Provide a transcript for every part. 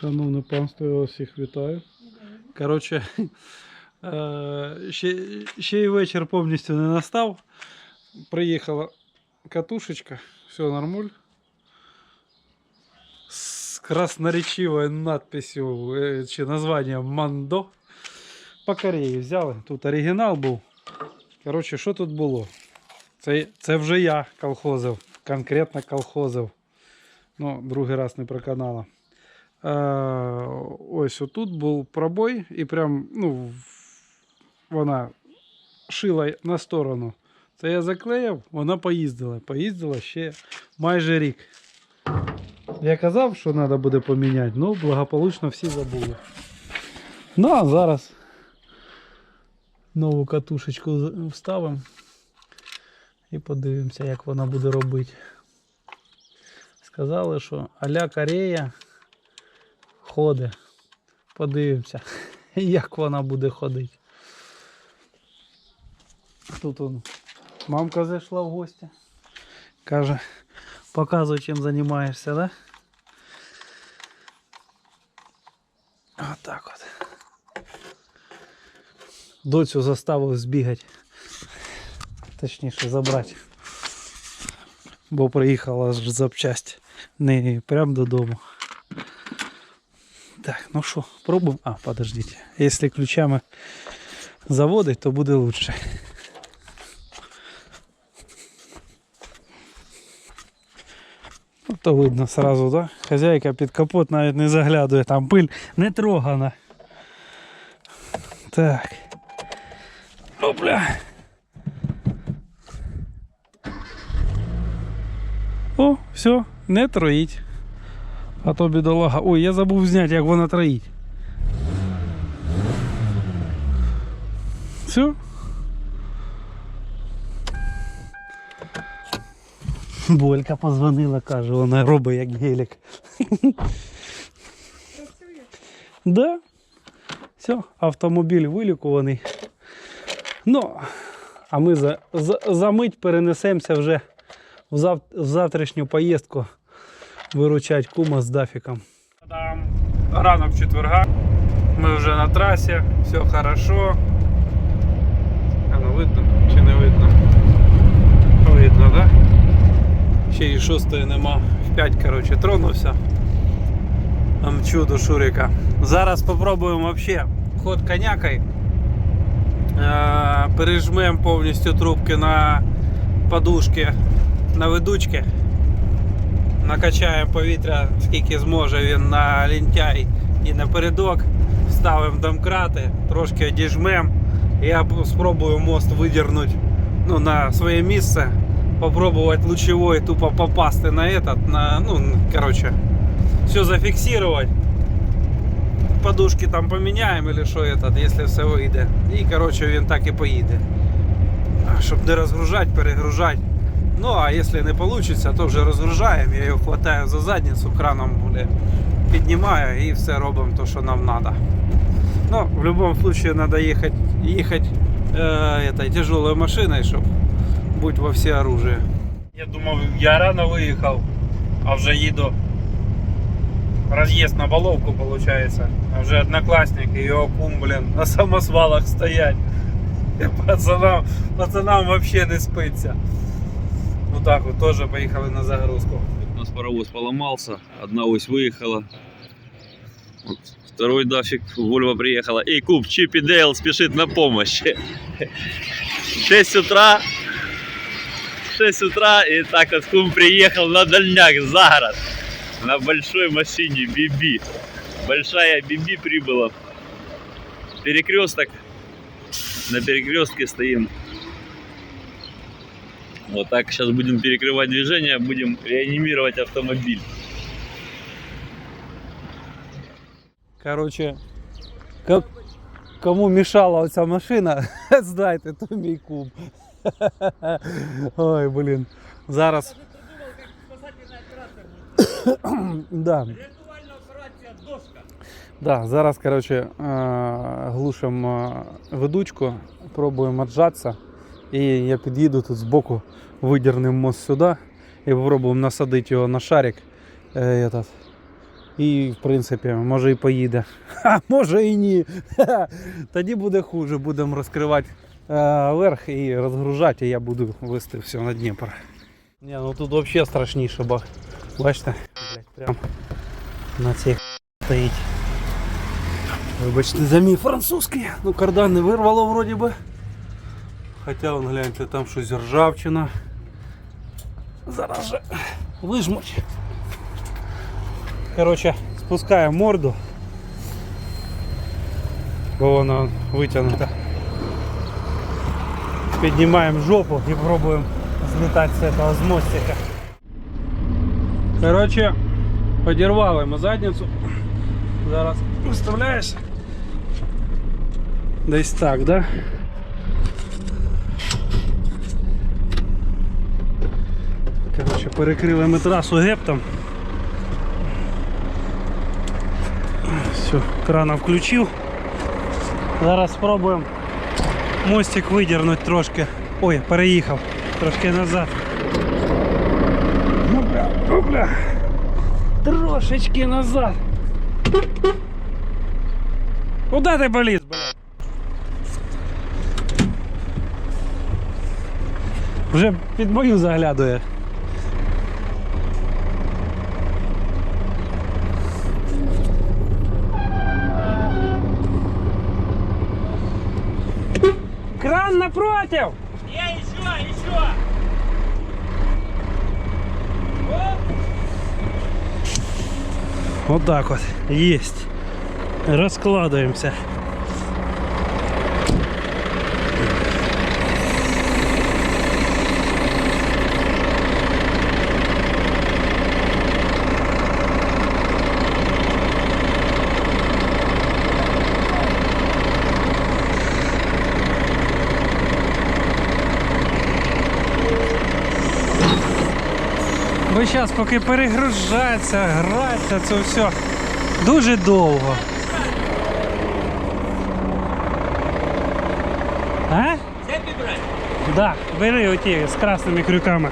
Шановне панство, я вас всіх вітаю. Коротше, е, ще, ще й вечір повністю не настав. Приїхала катушечка, все нормуль. З красноречивою надписью е, чи названням Мандо. По Кореї взяли. Тут оригінал був. Коротше, що тут було? Це, це вже я колхозив, конкретно колхозив. Ну, другий раз не про канала. Е, ось отут був пробой, і прям, ну, вона шила на сторону. Це я заклеїв, вона поїздила. Поїздила ще майже рік. Я казав, що треба буде поміняти, ну благополучно всі забули. Ну, а зараз нову катушечку вставимо і подивимося, як вона буде робити. Сказали, що Аля Корея ходить. Подивимося, як вона буде ходити. Тут он мамка зайшла в гості. Каже, показуй, чим займаєшся, да? Отак от. Доцю заставив збігати. Точніше забрати. Бо приїхала ж запчасть не прям додому. Ну що, пробуємо. А, подождите. Если ключами заводить, то буде лучше. Ну, то видно сразу, да? Хазяйка під капот навіть не заглядує, там пиль не трогана. Так. Опля. О, все, не троїть. А то бідолага. Ой, я забув зняти, як вона троїть. Все. Болька позвонила, каже, вона робить як гелік. Да. Все, автомобіль вилікуваний. Ну, а ми за, за, за мить перенесемося вже в, зав, в завтрашню поїздку виручать кума з дафіком. Ранок четверга. Ми вже на трасі, все хорошо. А ну видно чи не видно? Видно, да? Ще й шостої нема. В 5, коротше, тронувся. Мчу до Шурика. Зараз спробуємо взагалі ход конякой. Е, пережмемо повністю трубки на подушки на ведучки. Накачаємо повітря, скільки зможе він на лінтяй і напередок. Ставимо домкрати, трошки одіжмемо. Я спробую мост видірнути ну, на своє місце. Попробувати лучевой тупо попасти на этот, на, ну, короче, все зафиксировать. Подушки там поміняємо или що этот, якщо все вийде. І короче, він так і поїде. Щоб не розгружати, перегружати. Ну, а якщо не вийде, то вже розгружаємо. Я його хватаю за задницю, краном буде, піднімаю і все робимо то, що нам треба. Ну, в будь-якому випадку треба їхати, їхати е, этой тяжелой машиною, щоб бути во всі оружие. Я думав, я рано виїхав, а вже їду. Роз'їзд на Баловку, виходить. А вже однокласник і його кум, блін, на самосвалах стоять. Пацанам, пацанам взагалі не спиться. Ну так вот, тоже поехали на загрузку. У нас паровоз поломался, одна ось выехала. Вот второй дафик, Вольво приехала. Эй, Куб, Чип и Дейл спешит на помощь. 6 утра, 6 утра, и так вот Кум приехал на дальняк за город. На большой машине Биби. Большая Биби прибыла. Перекресток. На перекрестке стоим. Вот так сейчас будем перекрывать движение, будем реанимировать автомобиль. Короче, ко- кому мешала оця машина, знайте, то мій кум. Ой, блін. Зараз. да. Да, зараз, короче, е, глушимо е, ведучку, пробуємо отжатися. І я під'їду тут збоку, видірнемо мост сюди і спробуємо насадити його на шарик. Е, этот, І, в принципі, може і поїде. А може і ні. Ха-ха. Тоді буде хуже. Будемо розкривати е, верх і розгружати, і я буду вести все на Дніпро. Ні, ну тут взагалі страшніше, бо бачите, блядь, прям на цій стоїть. Вибачте, за мій французький. Ну, кардан не вирвало вроді би. Хоча вон гляньте, там щось ржавчина. Зараз же вижмуть. Коротше, спускаємо морду. Бо вона витягнута. Піднімаємо жопу і пробуємо злітати з цього з мостика. Коротше, подірвали ми задницю. Зараз виставляєш. Десь так, да? Перекрили ми трасу гептом. Все, крана включив. Зараз спробуємо мостик видірнути трошки. Ой, переїхав трошки назад. Ну бля, ну. Трошечки назад. Куда ти поліз, блядь? Вже під мою заглядує. Напротив! Я еще, еще! Вот так вот. Есть. Раскладываемся. Бо зараз поки перегружаться, гратися, це все дуже довго. А? Цепи брать? Да, бери оті з красними крюками.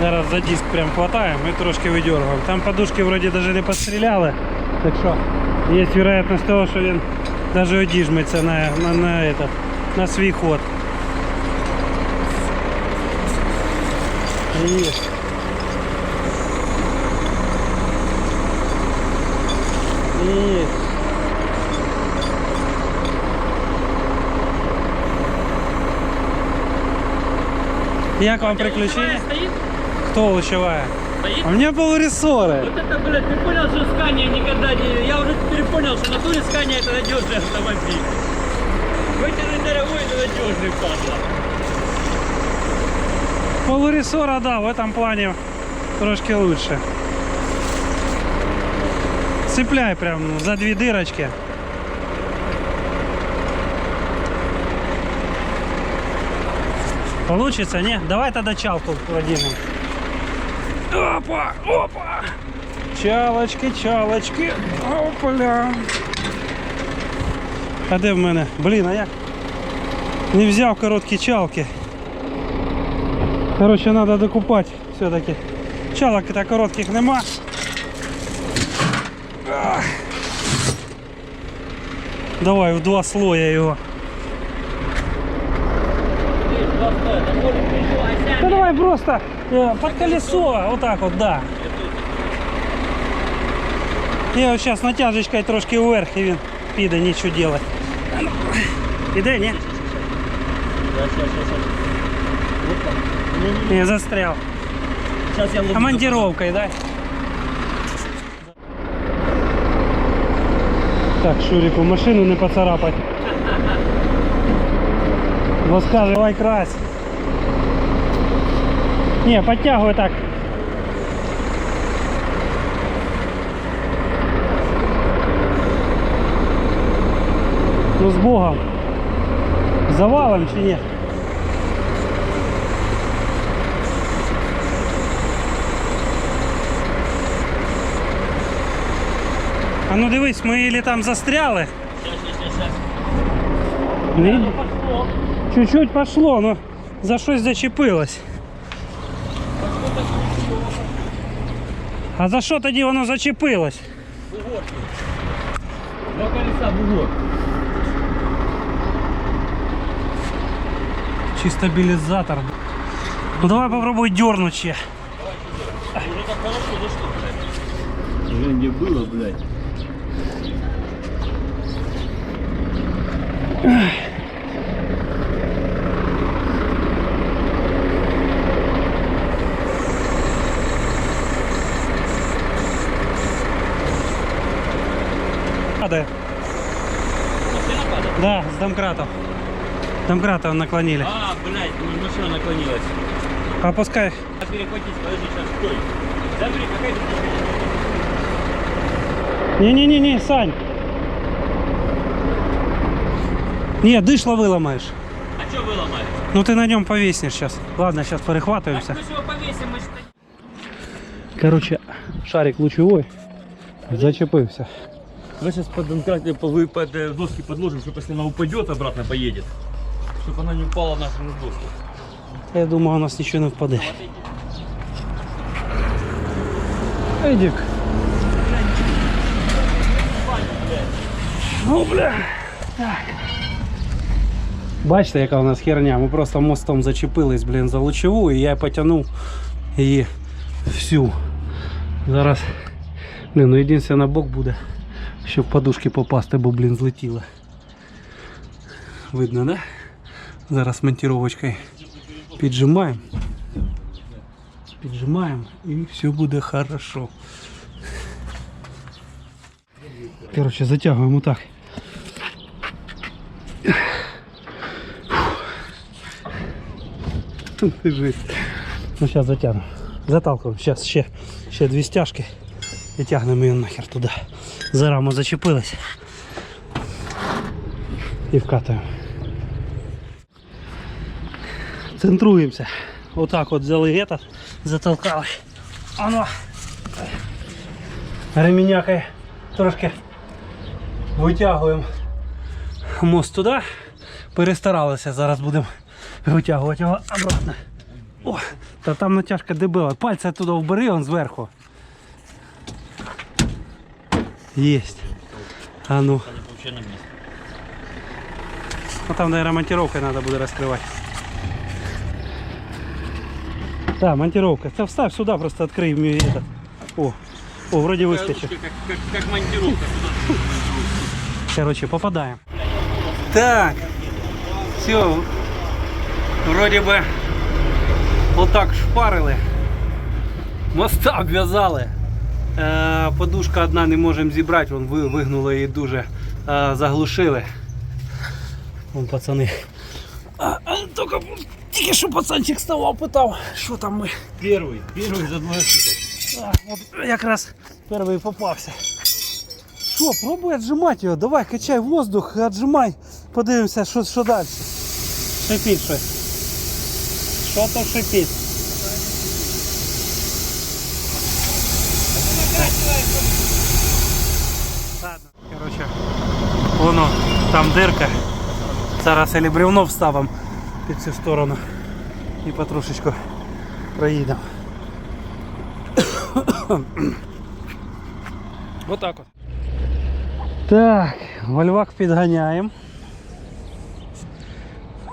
Зараз за диск прям хватаємо і трошки видергаємо. Там подушки вроді навіть не постріляли. Так що є вероятність того, що він навіть одіжметься на, на, на, этот, на свій ход. Есть. Есть. Як вам приключения? Стоит? Кто лучевая? Стоит? А мне полурисоры. Вот это, блядь, ты понял, что Скания никогда не... Я уже теперь понял, что на туре Скания это надежный автомобиль. Вытянуть дорогой, это надежный, падла. Полурисора, да, в этом плане трошки лучше. Цепляй прям за две дырочки. Получится, не? Давай тогда чалку продвинем. Опа, опа. Чалочки, чалочки. Опля. А де в мене? Блін, а як? Не взяв короткі чалки. Короче, треба докупати все-таки. Чалок та коротких нема. Ах. Давай в два слоя його. Видишь, два стоя, да может пришел, а Та сядь. давай просто э, под колесо, вот так вот, да. Я от зараз натяжечкою трошки вверх і він піде, нічого делать. А ну, Іде, ні? Сейчас, сейчас, сейчас. Ні, застряв. Сейчас я. Командировкой, да? Так, Шурику, машину не поцарапать. Бо скаже, давай крась. Не, подтягивай так. Ну с Богом. Завалом чи ні? А ну дивись, ми ілі там застряли. Сейчас, сейчас, сейчас. Ні? Пошло. Чуть-чуть пошло, но за щось зачепилось. А за що тоді воно зачепилось? Бугор. Два колеса бугор. Чи стабілізатор? Ну давай попробуй дернуть ще. Уже так хорошо зашло, блядь. Уже не было, блядь. Машина падает? Да, с домкратов. Домкратов наклонили. А, блядь, ну, машина наклонилась. Опускай. Перехватить, подожди, сейчас, стой. Какая тут Не-не-не-не, Сань. Не, дышло выломаешь. А что выломали? Ну ты на нем повиснешь сейчас. Ладно, сейчас перехватываемся. повесим, мы же... Короче, шарик лучевой зачепився. Мы сейчас под, Донкрат- по- вы под э, доски подложим, чтобы если она упадет, обратно поедет. Чтобы она не упала на нашу доску. Я думаю, у нас нічого не впаде. Едік. Ну, бля. Так. Бачите, яка у нас херня? Ми просто мостом зачепились, блін, за лучову, і я потягнув її всю. Зараз. Блін, ну єдине на бок буде, щоб подушки попасти, бо, блін, злетіла. Видно, да? Зараз монтировочкою піджимаємо. Піджимаємо і все буде хорошо. Короче, затягуємо так. Жесть. Ну сейчас затягнемо. Заталкиваємо. Сейчас ще, ще дві стяжки і тягнемо її нахер туди. За раму зачепились. І вкатуємо. Центруємося. Отак от взяли этот, затолкали. Оно. Ремінякою трошки витягуємо мост туди. Перестаралися, зараз будемо витягувати його обратно. О, та там натяжка дебила. Пальця туди вбери, он зверху. Єсть. А ну. Ну там, наверное, монтировкой надо будет раскрывать. Да, монтировка. Ты вставь сюда, просто открой мне этот. О, о, вроде выскочил. Как, как, как монтировка. Короче, попадаем. Так, все, вроде бы вот так шпарили. Моста обв'язали. Е, подушка одна не можемо зібрати, вон ви- вигнули її дуже, е, заглушили. Вон пацани. А, а, тільки, тільки що пацанчик ставав, питав, що там ми. Первый, первый за двое суток. А, от якраз перший попався. Що, пробуй віджимати його, давай, качай воздух, віджимай, подивимося, що, що далі. Шипіть щось. Що то шипіть? Ладно, короче, воно, там дирка. Зараз или бревно вставимо під цю сторону і потрошечку. Вот так вот. Так, вольвак підганяємо.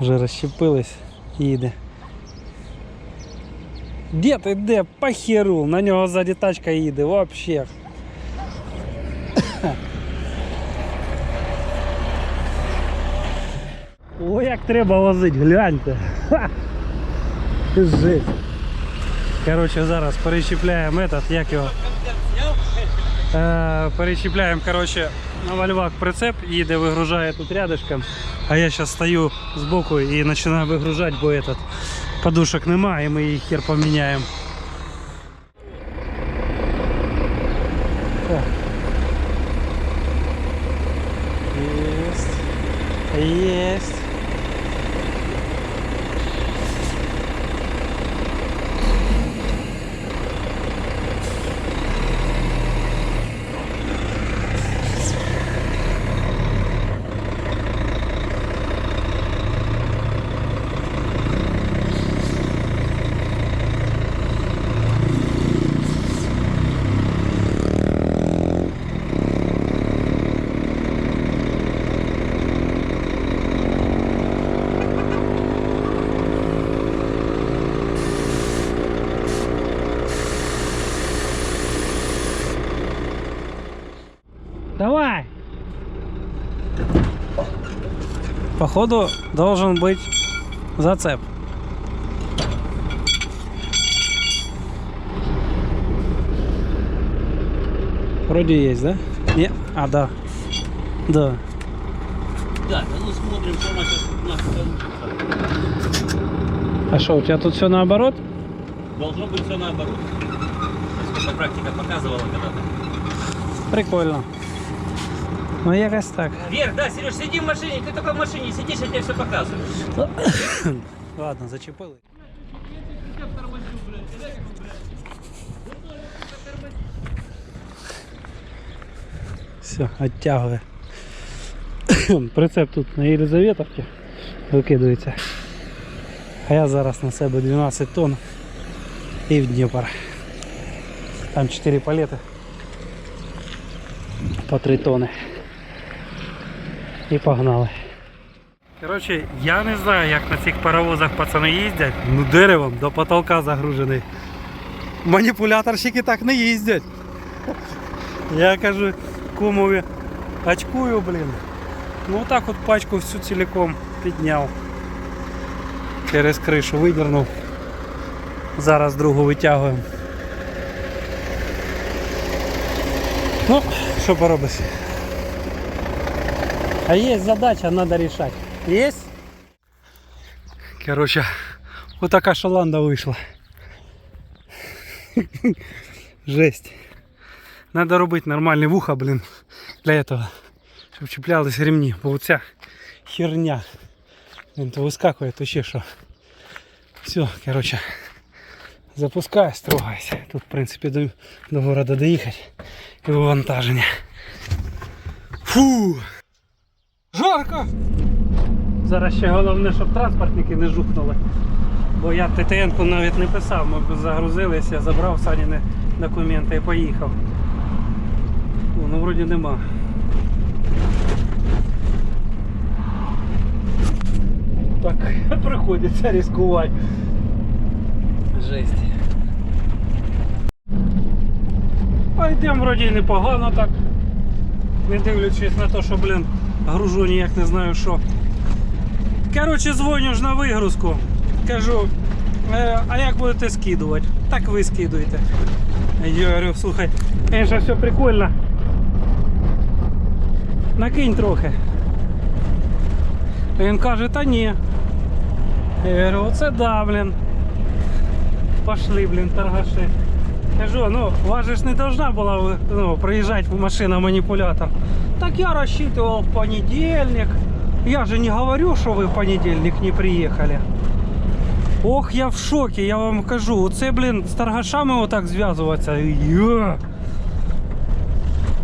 Вже розщепились, їде. Де ти де? Похеру, на нього ззаді тачка їде, вообще. О, як треба возити, гляньте. Ха! Жесть. Короче, зараз перещепляємо этот, як його. Е, перещепляємо, короче, на вальвак прицеп, їде, вигружає тут рядышком. А я зараз стою збоку і починаю вигружати, бо этот, подушок немає, ми їх хер поміняємо. Походу должен быть зацеп. Вроде есть, да? Не, а да. Да. Да, да ну смотрим, что у нас сейчас у нас получится. А что, у тебя тут все наоборот? Должно быть все наоборот. Насколько практика показывала когда-то. Прикольно. Ну якось так. Вверх, да, Сереж, сиди в машине, ты только в машине сидишь, я тебе все показываю. Ладно, зачепили. Все, оттягує. Прицеп тут на Єлизаветовці викидується. А я зараз на себе 12 тонн і в Дніпр. Там 4 палети по 3 тонни. І погнали. Коротше, я не знаю, як на цих паровозах пацани їздять. Ну деревом до потолка загружений. Маніпуляторщики так не їздять. Я кажу, кумові, очкую, блін. Ну так от пачку всю ціліком підняв. Через кришу видернув. Зараз другу витягуємо. Ну, що поробиш? А есть задача, надо решать. Есть? Короче, вот такая шаланда вышла. Жесть. Надо робити нормальні вуха, блин, для этого. Щоб чіплялись ремні. Бо оця херня. Блин, то вискакує, то ще що. Все, короче. Запускаю, строгайся. Тут, в принципі, до, до города доїхати. І вивантаження. Фу! Жарко! Зараз ще головне, щоб транспортники не жухнули. Бо я ТТН-ку навіть не писав, ми загрузилися, забрав Саніни документи і поїхав. О, ну вроді нема. Так, приходиться ризикувати. Жесть. А йдемо вроді непогано так. Не дивлячись на те, що, блін, гружу ніяк не знаю що. Коротше, дзвоню ж на вигрузку. Кажу, «Е, а як будете скидувати? Так ви скидуєте. Я говорю, слухай, конечно, все прикольно. Накинь трохи. Він каже, та ні. Я говорю, оце да, блін. Пошли, блін, торгаши. Кажу, ну, у вас же ж не должна была ну, проезжать машина-манипулятор. Так я рассчитывал в понедельник. Я же не говорю, что вы в понедельник не приехали. Ох, я в шокі, я вам кажу. Оце, блін, з торгашами отак зв'язуватися. Йо!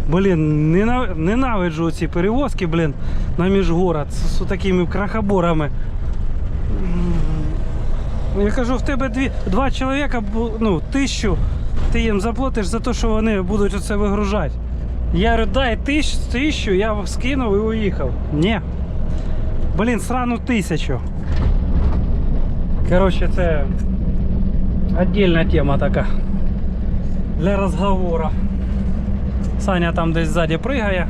Блін, нена- ненавиджу ці перевозки, блін, на міжгород з, з такими крахоборами. Я кажу, в тебе дві, два чоловіка, бу- ну, тисячу, ти їм заплатиш за те, що вони будуть оце вигружати. Я говорю, дай тисяч, тисячу, я скинув і уїхав. Ні. Блін, срану тисячу. Коротше, це віддільна тема така. Для розговору. Саня там десь ззаді пригає.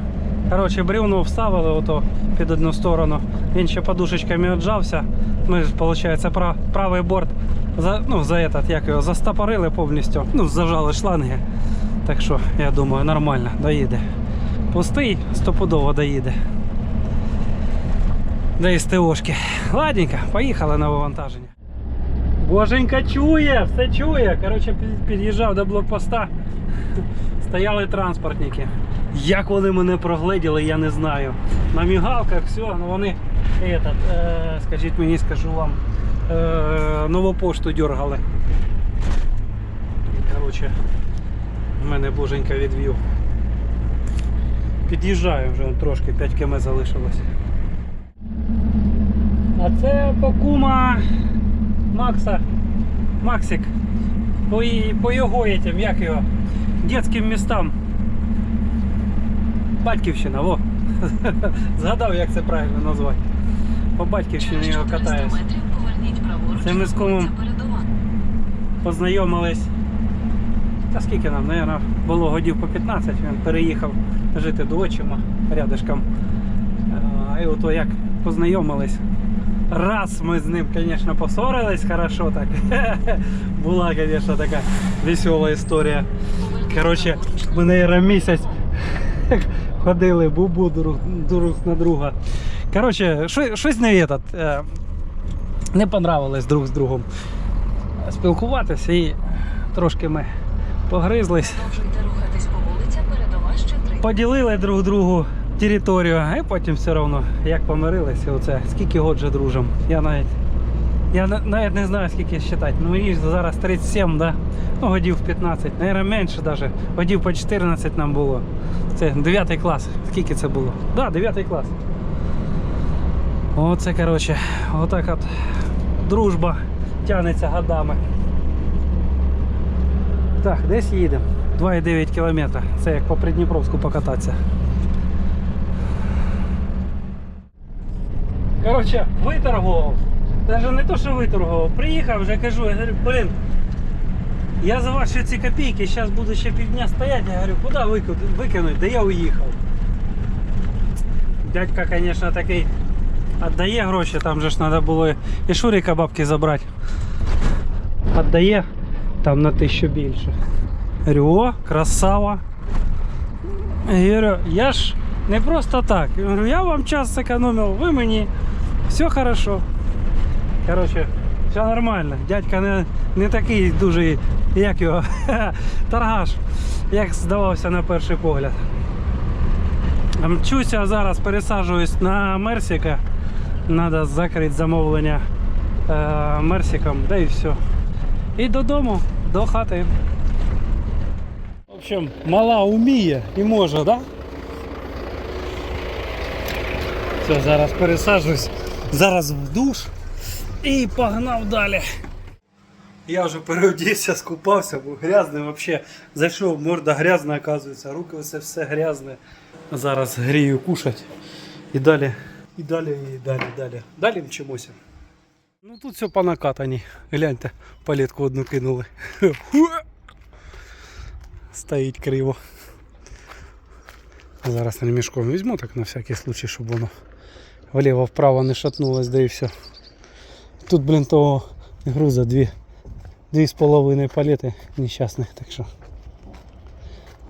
Коротше, бревно вставили ото під одну сторону. Він ще подушечками віджався. Ми ж, виходить, прав, правий борт за, ну, за этот, як його, застопорили повністю. Ну, зажали шланги. Так що, я думаю, нормально, доїде. Пустий, стопудово доїде. До СТОшки. Ладненько, поїхали на вивантаження. Боженька чує, все чує. Коротше, під'їжджав до блокпоста. Стояли транспортники. Як вони мене прогледіли, я не знаю. На мігалках, все, ну вони этот, е, скажіть мені, скажу вам, е, нову пошту дергали. Коротше, мене боженька відвів. Під'їжджаю вже трошки, 5 км залишилось. А це по кума Макса. Максик. По, по його этим, як його, дитячим містам. Батьківщина, во. Згадав, як це правильно назвати. По батьківщині його катаюсь. Це ми з кумом познайомились та скільки нам, наверное, було годів по 15, він переїхав жити до отчима рядышком. А, І ото як познайомились. Раз ми з ним, звісно, поссорились хорошо так. Була, звісно, така весела історія. Коротше, ми, наверное, місяць ходили бубу друг, друг на друга. Коротше, що- щось не этот, е, не понравилось друг з другом спілкуватися і трошки ми погризлись, рухатись по вулиця, передова ще три. поділили друг другу територію, а потім все одно як помирилися, оце скільки год вже дружимо. Я навіть я навіть не знаю скільки считати. Ну мені зараз 37, да? ну годів 15, навіть менше навіть. Годів по 14 нам було. Це 9 клас. Скільки це було? Так, да, 9 клас. Оце, коротше, отак от дружба тягнеться годами. Так, десь їдемо. 2,9 кілометра. Це як по Придніпровську покататися. Коротше, виторгував. Даже не то, що виторгував. Приїхав, вже кажу, я говорю, блін. Я за ваші ці копійки зараз буду ще півдня стояти. Я говорю, куди викинуть? Да я уїхав. Дядька, звісно, такий віддає гроші, там же ж треба було і Шуріка бабки забрати. Віддає там на тисячу більше. Говорю, о, красава. Я говорю, я ж не просто так. Я говорю, я вам час зекономив, ви мені. Все хорошо. Коротше, все нормально. Дядька не, не такий дуже, як його, торгаш, як здавався на перший погляд. Мчуся зараз, пересаджуюсь на Мерсіка. Треба закрити замовлення е, Мерсиком, да і все. І додому, до хати. В общем, мала вміє і може, да? Все, зараз пересаджуюсь. Зараз в душ і погнав далі. Я вже переодівся, скупався, був грязний взагалі. Зайшов, морда грязна, оказується, руки все, все грязне. Зараз грію кушать. І далі, і далі, і далі, далі. Далі мчимося. Ну тут все по накатані. Гляньте, палетку одну кинули. Стоїть криво. Зараз я мішком візьму так на всякий случай, щоб воно вліво-вправо не шатнулось, да і все. Тут, блін, того груза дві, дві з половиною палети нещасних, так що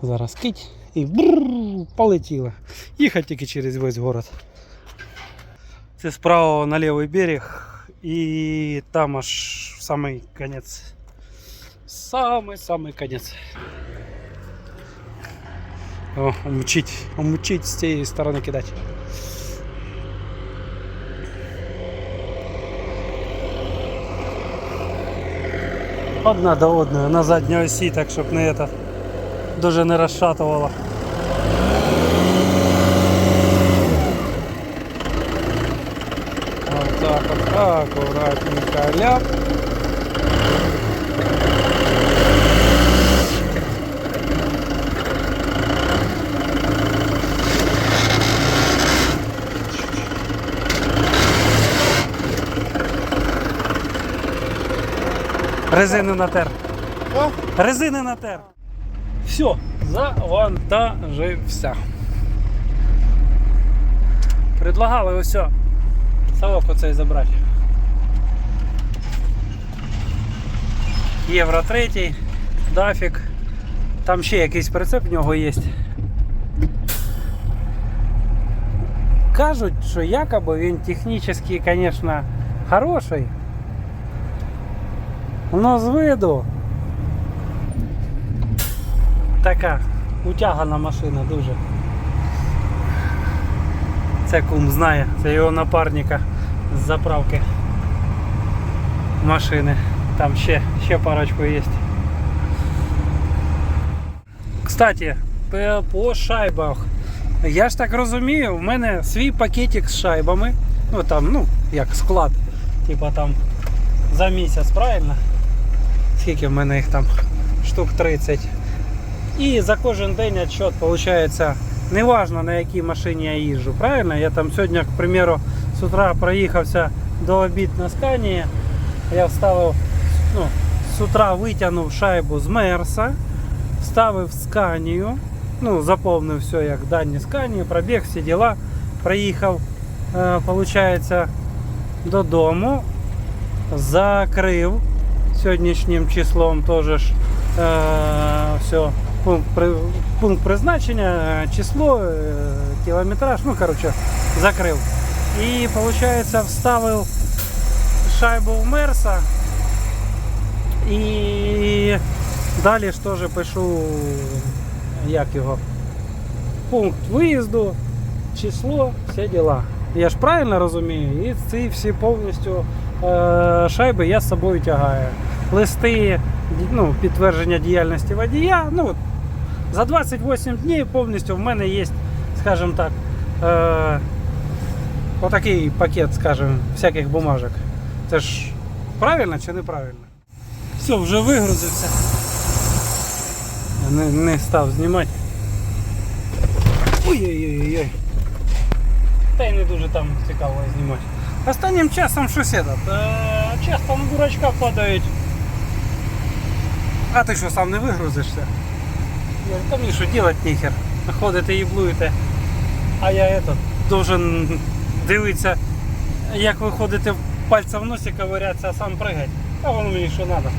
зараз кить і брррр, полетіло. Їхати тільки через весь город. Це справа на лівий берег і там аж в самий конець. Самий-самий конець. О, мчить, мчить з цієї сторони кидати. Одна до одної на задній осі, так щоб не это, дуже не розшатувало. Аккуратненько, ляп. Резину натер. Резини натер. Все, завантажився. Предлагали ось совок оцей забрати. Євро 3, дафік. Там ще якийсь прицеп в нього є. Кажуть, що якоби він технічно, звісно, хороший. Но з виду така утягана машина дуже. Це кум знає, це його напарника з заправки машини. Там ще, ще парочку є. Кстати, по- шайбах. Я ж так розумію, в мене свій пакетик з шайбами. Ну там, ну, як склад. Типа там за місяць, правильно? Скільки в мене їх там? Штук 30. І за кожен день отчет виходить, неважно на якій машині я їжджу, правильно? Я там сьогодні, к примеру, з утра проїхався до обід на сканії. Я вставив, ну, з утра витягнув шайбу з Мерса, Ставив сканію, ну, заповнив все як дані сканії, пробіг, всі діла. Приїхав, е, получається, додому, закрив сьогоднішнім числом теж ж, е, все, пункт, при, пункт призначення, е, число, е, кілометраж, ну, коротше, закрив. І, виходить, вставив шайбу в Мерса. І далі ж теж пишу, як його, пункт виїзду, число, всі діла. Я ж правильно розумію, і ці всі повністю е, шайби я з собою тягаю. Листи, ну, підтвердження діяльності водія. Ну, за 28 днів повністю в мене є, скажімо так, е, отакий пакет, скажімо, всяких бумажок. Це ж правильно чи неправильно? Все, вже вигрузився. Не, не став знімати. Ой-ой-ой-ой. Та й не дуже там цікаво знімати. Останнім часом щось е, часто на дурачка падають. А ти що сам не вигрузишся? Я говорю, мені що делать ніхер. Ходите і блуєте. А я этот, должен дивитися, як ви ходите пальцем в носі ковиряться, а сам пригать. А воно мені що треба.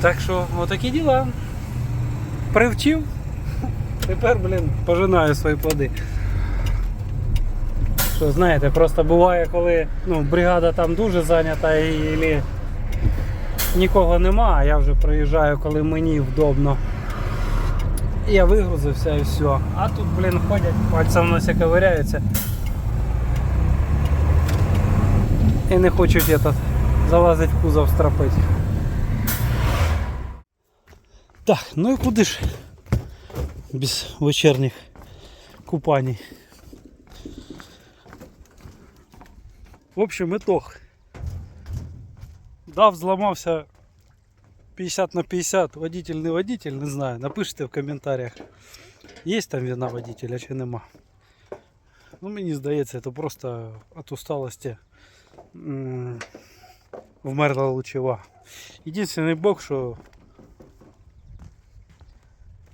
Так що, отакі діла. Привчив. Тепер, блін, пожинаю свої плоди. Що знаєте, просто буває, коли ну, бригада там дуже зайнята і нікого нема, а я вже приїжджаю, коли мені вдобно. Я вигрузився і все. А тут, блін, ходять, пальцем в носі ковиряються. І не хочуть этот, залазити в кузов стропити. Так, ну і куди ж без вечірніх купаній. В общем, итог. Да, взломався 50 на 50, водитель не водитель, не знаю. Напишите в коментарях, є там вина водителя чи нема. Ну, мені здається, це просто від усталості м, вмерла лучева. Єдиний бок, що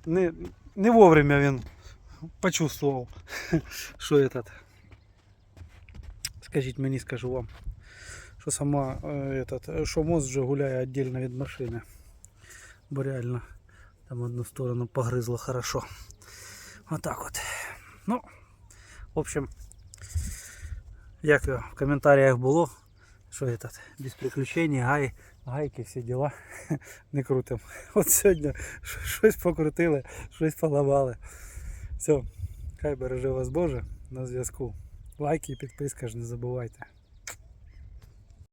не, не вовремя він почувствував, що этот. Скажіть мені, скажу вам, що сама е, этот, що мост вже гуляє віддільно від машини. Бо реально там одну сторону погризло хорошо. Отак от. Ну, в общем, як його в коментарях було, що этот, без приключень, гай, гайки, всі діла не крутим. От сьогодні щось покрутили, щось поламали. Все, хай береже вас Боже на зв'язку. Лайки і підписка ж не забувайте.